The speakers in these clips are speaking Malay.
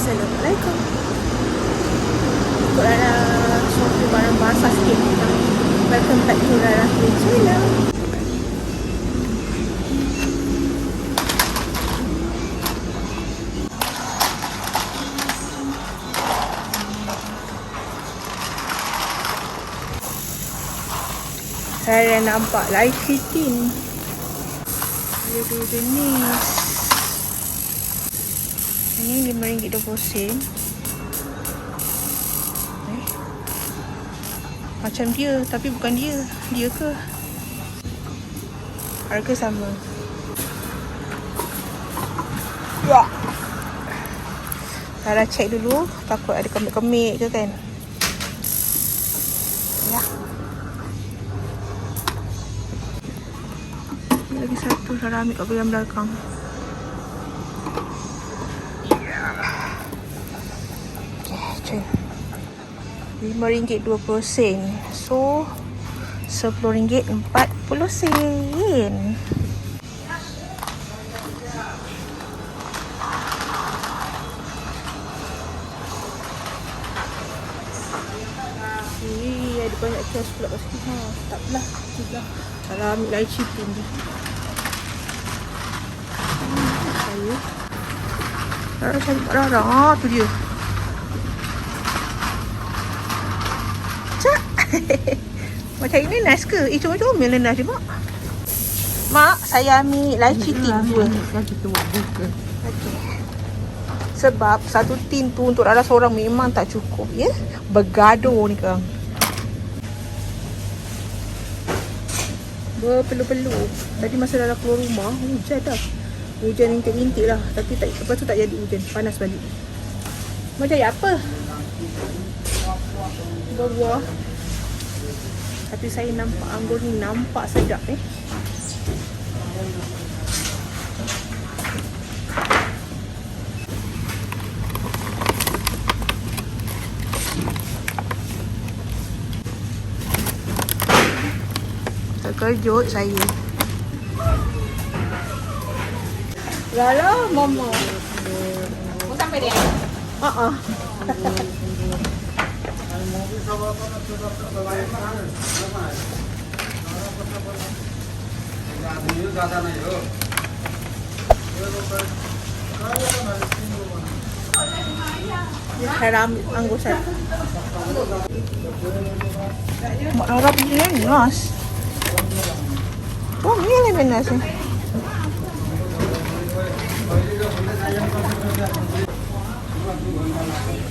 Assalamualaikum. Ikut Rara suatu barang basah sikit. Welcome back to Rara Play Channel. Saya nampak live fitting. Dia dua jenis. Ini RM5.20 eh. Macam dia tapi bukan dia. Dia ke? Harga sama. Ya Lara check dulu. Takut ada kemik-kemik ke kan? Ya. Lagi satu Lara ambil kat bagian belakang RM5.20 sen. So RM10.40 sen. Okay, ada banyak kios pula kat sini. Ha, tak apalah. Itulah. Kalau ambil lagi chipping je. Hmm, Saya. Rara cari Mak Rara. Ah, tu dia. Macam ini nice ke? Eh, comel-comel lah dia, Mak. Mak, saya ambil lychee tin dua. Lagi tu buka. Okey. Sebab satu tin tu untuk Rara seorang memang tak cukup, ya? Bergaduh ni kang. Berpeluh-peluh. Tadi masa Rara keluar rumah, hujan dah. Hujan rintik-rintik lah. Tapi tak, lepas tu tak jadi hujan. Panas balik. Mau cari apa? Buah-buah. Tapi saya nampak anggur ni nampak sedap eh. Terkejut saya. Lala, mama. Mau sampai dia? Ah ah. Ya, saya ambil anggur saya. Mak Arab ni nas. Oh, ni yang benar sih.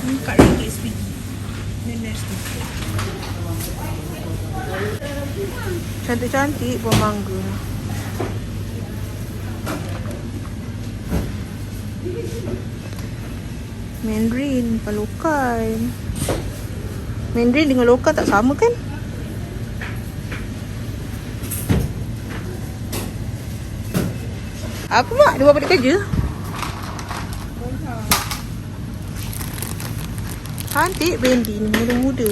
Ni kat ringgit sebiji. Ni nasty. Cantik-cantik buah mangga. Mandarin, palukan. Mandarin dengan lokal tak sama kan? Apa mak? Dia buat balik kerja? Cantik Brandy ni muda-muda.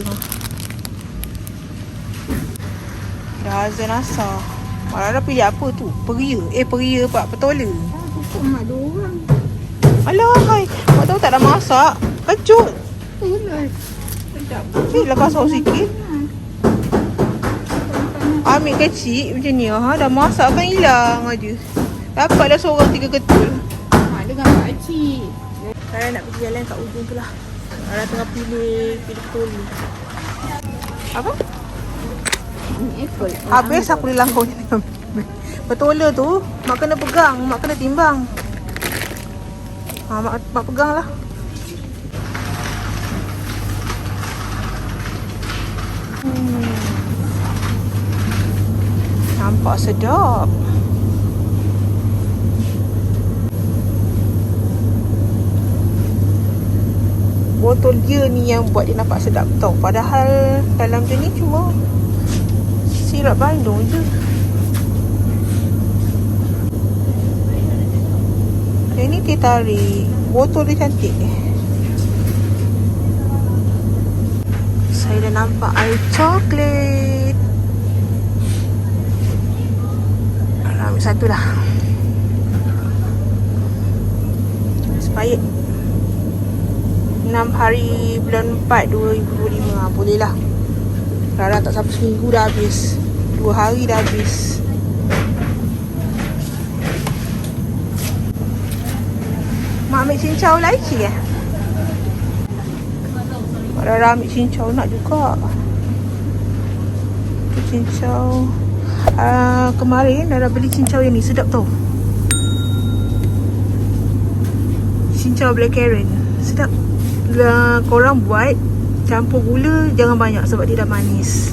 Dah azan asar Malah dah pilih apa tu? Peria Eh peria pak petola Pokok mak dua orang. Alah hai Mak tahu tak dah masak Kejut Itulah. Sedap. Eh lah kasar sikit Ambil kecil macam ni ha. Dah masak kan hilang aja Dapat dah seorang tiga ketul Mak dengan pakcik. Saya nak pergi jalan kat ujung tu lah Rara tengah pilih Pilih Apa? Ini apple. Habis aku bilang kau ni Petola tu Mak kena pegang Mak kena timbang ha, mak, mak pegang lah hmm. Nampak sedap Botol dia ni yang buat dia nampak sedap tau. Padahal dalam dia ni cuma Sirap Bandung je. Yang ni teh tarik. Botol dia cantik Saya dah nampak air coklat. Ambil satu lah Expired 6 hari bulan 4 2025 ha, Boleh lah Rara tak sampai seminggu dah habis. 2 hari dah habis. Mak ambil cincau lagi eh Mak Rara ambil cincau nak juga. Cincau. Uh, Kemarin Rara beli cincau yang ni sedap tau. Cincau black currant Sedap Bila korang buat Campur gula Jangan banyak sebab dia dah manis.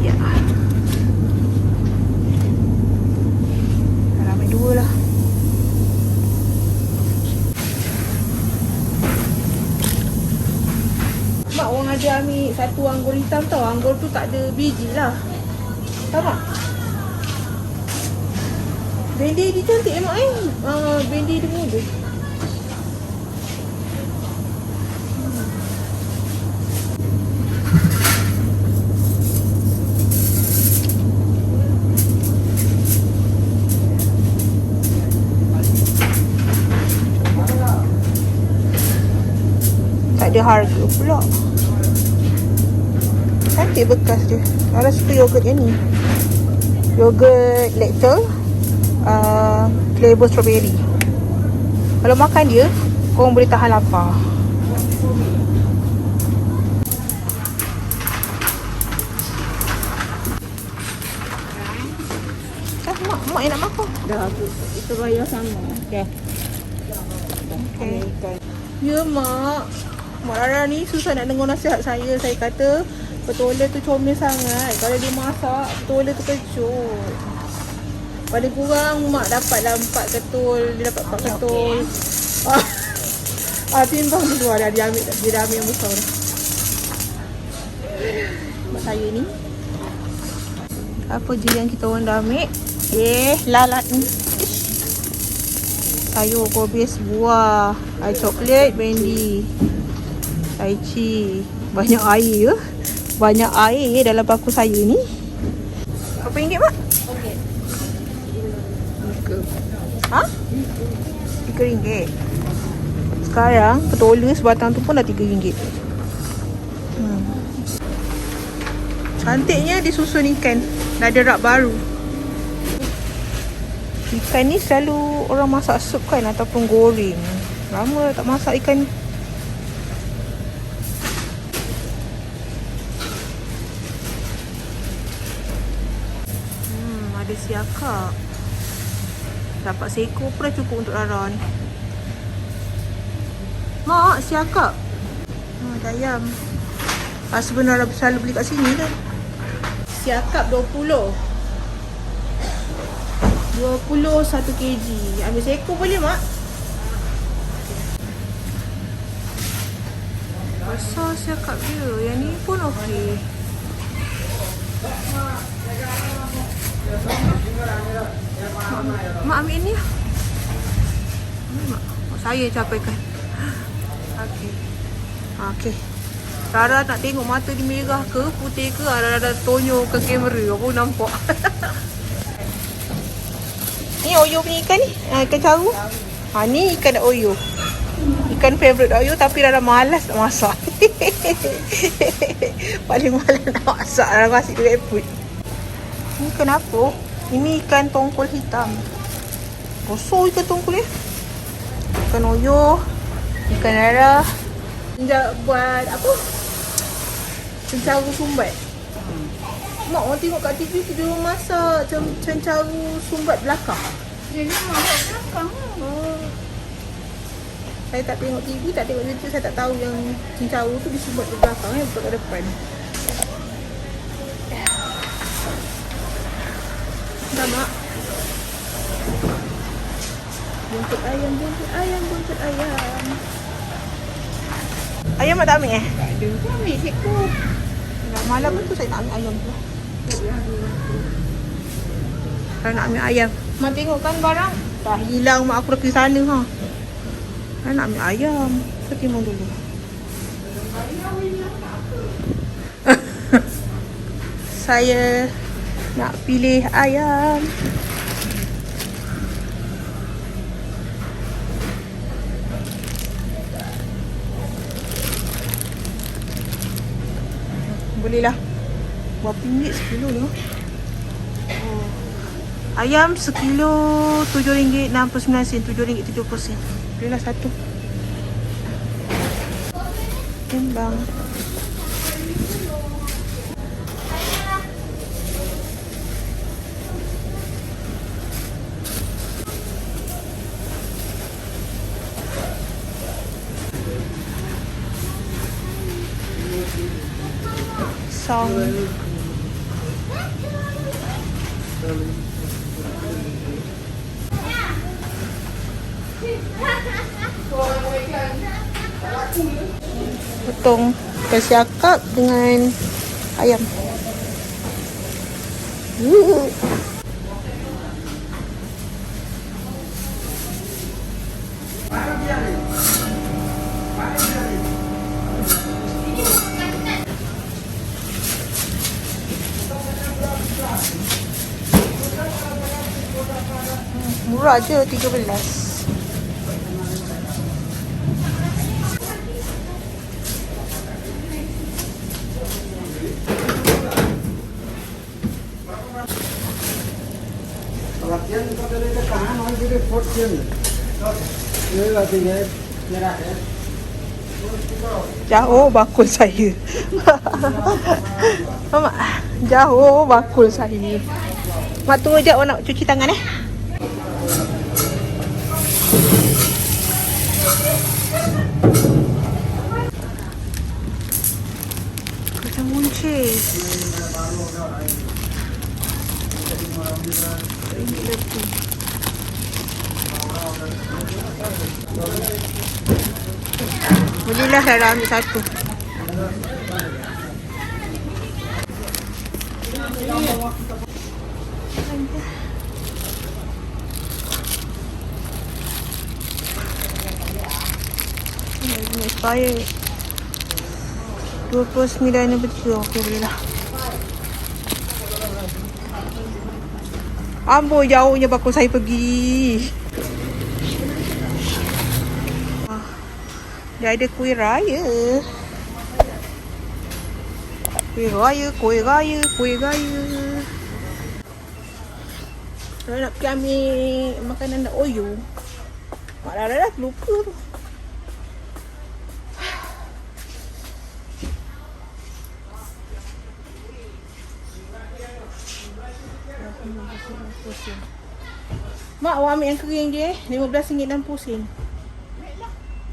Ya. Ramai dua lah. Mak orang ada ambil satu anggur hitam tau. Anggur tu tak ada biji lah. Tahu tak? Bendi dia cantik eh mak eh? Uh, Bendi dia muda. Ada harga pula. Cantik bekas dia. Kalau suka yogurt yang ni. Yogurt lactose uh, Flavor strawberry. Kalau makan dia Korang boleh tahan lapar. Dah mak, mak yang nak makan? Dah kita bayar sama. Dah Okay. Ya mak. Mak Rara ni susah nak dengar nasihat saya. Saya kata Petola tu comel sangat. Kalau dia masak Petola tu kecut Paling kurang mak dapat lah 4 ketul Dia dapat 4 ketul. Ah, ah, timbang tu keluar dah Dia ambil Dia dah ambil yang besar dah Mak saya ni. Apa je yang kita orang dah ambil? Eh lalat ni. Sayur kobis buah. Air coklat brandy. Lychee banyak air ya. Banyak air dalam paku saya ni. Berapa ringgit mak? Ha? tiga ringgit sekarang petola sebatang tu pun dah tiga ringgit hmm. cantiknya disusun ikan dah ada rak baru Ikan ni selalu orang masak sup kan ataupun goreng. Lama tak masak ikan ni. Hmm, ada siakak. Dapat seekor pun dah cukup untuk Rara ni. Mak, siakak. Hmm, ada ayam. Ah, sebenarnya selalu beli kat sini kan. Siakap 20. 20 1 kg. Ambil seekor boleh mak? Besar siakap dia. Yang ni pun okey. Mak, mak ambil ni mak. Saya capaikan. Okey. Ah, Okey. Rara nak tengok mata dia merah ke, putih ke, Rara tonyo ke kamera. Aku nampak. Ni Oyo punya ikan ni. Ha, ikan caru. Ha, ni ikan Oyo. Ikan favourite Oyo tapi Rara malas nak masak. Paling malas nak masak. Rara kasih dia put. Ni ikan apa? Ini ikan tongkol hitam. Kosong ikan tongkol ni. Ikan Oyo. Ikan Rara. Sekejap buat apa? Cencaru sumbat. Mak orang tengok kat TV tu dia masak cencaru sumbat belakang. Dia ni mak buat belakang. Oh. Saya tak tengok TV, tak tengok YouTube, saya tak tahu yang cencaru tu disumbat di belakang eh, bukan kat depan. Dah mak. Buntut ayam, buntut ayam, buntut ayam. Ayam mak tak ambil eh? Tak ada. Kau ambil seekor. Dah malam tu saya nak ambil ayam tu. Saya nak ambil ayam. Mak tengok kan barang. Dah hilang mak aku dah pergi sana ha. Saya nak ambil ayam. Saya timbang dulu. saya nak pilih ayam. Boleh lah buat pinggit sekilo ni oh. ayam sekilo tujuh ringgit enam puluh sembilan sen tujuh ringgit tujuh puluh sen. Boleh satu. Kembang. okay, Song. Potong kasih akak dengan ayam. Woo. Murah je 13. Latihan kau dari ke tangan, orang jadi fortune. Ini lagi ni, merah ya. Jauh bakul saya. Mak, jauh bakul saya. Mak tunggu sekejap nak cuci tangan eh. Buncis. Ringgit lebih. Bolehlah Rara ambil satu. Ini expired. 29 ni betul. Okey boleh lah. Amboi jauhnya bakul saya pergi. Ah, Dia ada kuih raya. Kuih raya, kuih raya, kuih raya. Kalau nak pergi ambil makanan nak oyo. Mak Lara dah lupa tu. Mak awak ambil yang kering je eh. RM15.60.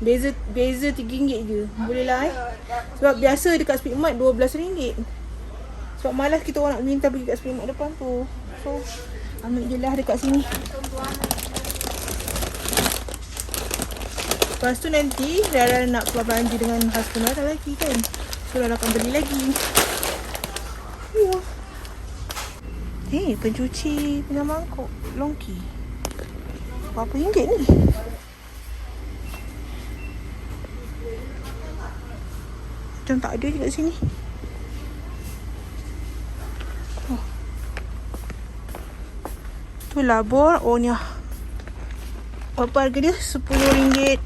Beza beza RM3 je. Boleh lah eh. Sebab biasa dekat Speedmart RM12. Sebab malas kita orang nak minta pergi kat Speedmart depan tu. So ambil je lah dekat sini. Lepas tu nanti Rara nak keluar belanja dengan husband Rara lagi kan. So Rara akan beli lagi. Ya. Eh, pencuci punya mangkuk. Longki. Berapa ringgit ni? Macam tak ada je kat sini. Oh. Tu labor. Oh ni ah. Berapa harga dia? RM10.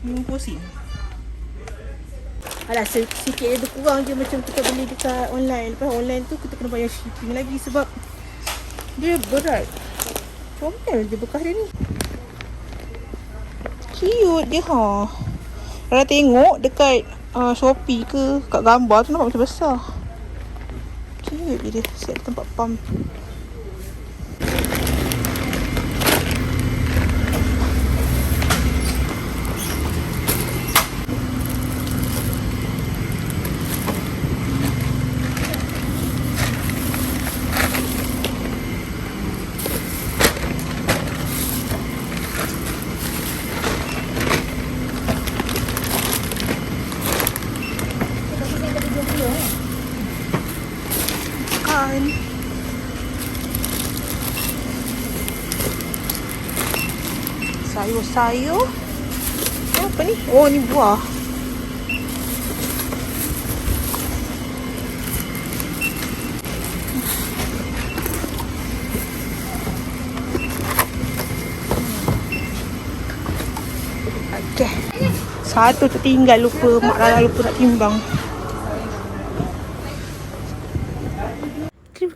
50 sen. Alah sikit lebih kurang je macam kita beli dekat online. Lepas online tu kita kena bayar shipping lagi sebab dia berat. Comel je bekas dia ni. Cute dia ha. Kalau tengok dekat uh, Shopee ke kat gambar tu nampak macam besar. Cute dia. Siap tempat pump. Kan. Sayur-sayur. Apa ni? Oh, ni buah. Okay. Satu tertinggal lupa. Mak Lala lupa nak timbang. Terima